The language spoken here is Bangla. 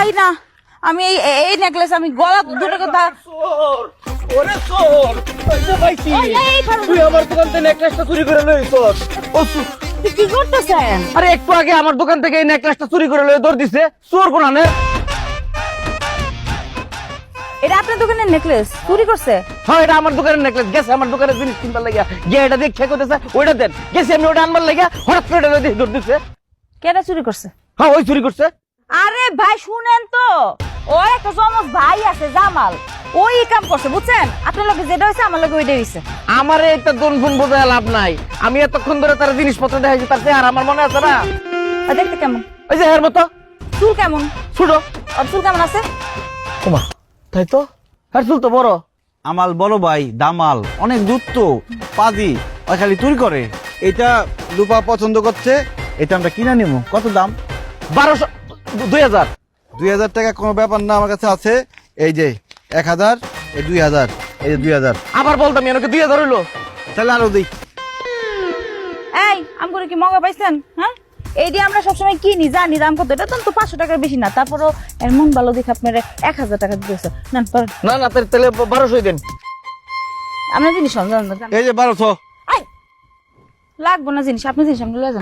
আই না। আমি এই এই নেকলেস আমি গলা দুটো কথা ওরে চোর। তুই আমার দোকান থেকে নেকলেসটা চুরি করে লইছ ও কি করতেছেন? আরে একটু আগে আমার দোকান থেকে এই নেকলেসটা চুরি করে দৌড় দিছে। চোর কোন আনে? এটা আপনার দোকানের নেকলেস চুরি করছে? হ্যাঁ এটা আমার দোকানের নেকলেস গেছে আমার দোকানের জিনিস কিনবার লাগিয়া। গিয়ে এটা করতেছে ওইটা দেন। গেছি আমি ওটা আনবার লাগিয়া হঠাৎ করে দৌড় দিছে। কেটা চুরি করছে? হ্যাঁ ওই চুরি করছে। আরে ভাই শুনেন তো। ওর একটা জমজ ভাই আছে জামাল। ওই কাম করছে বুঝছেন? আপনার লোকে যেটা হয়েছে আমার লোকে ওইটা হয়েছে। আমার এটা দন ফোন বোঝায় লাভ নাই। আমি এতক্ষণ ধরে তার জিনিসপত্র দেখাইছি তার চেহারা আমার মনে আছে না? আর দেখতে কেমন? ওই যে এর মতো। চুল কেমন? ছোট। আর চুল কেমন আছে? ওমা তাই তো? আর চুল তো বড়। আমাল বড় ভাই দামাল অনেক দূর তো পাজি ওই খালি চুরি করে। এটা রূপা পছন্দ করছে এটা আমরা কিনে নিব কত দাম? বারোশো দুই হাজার। দুই হাজার টাকা কোনো ব্যাপার না আমার কাছে আছে। এই যে এক হাজার এই দুই হাজার এই যে দুই হাজার। আবার বলতাম এনাকে দুই হাজার হইল। তাহলে আরও দিই। এই আম কি মগা পাইছেন হ্যাঁ? এই দিয়ে আমরা সবসময় কিনি জানি দাম কত এটা তো পাঁচশো টাকার বেশি না তারপরও এর মন ভালো দেখে আপনার এক হাজার টাকা দিতেছে না। না না তাহলে- বারোশোই দেন। আপনার জিনিস। এই যে বারোশো। লাগবো না জিনিস আপনি জিনিস আপনি লয়ে যান।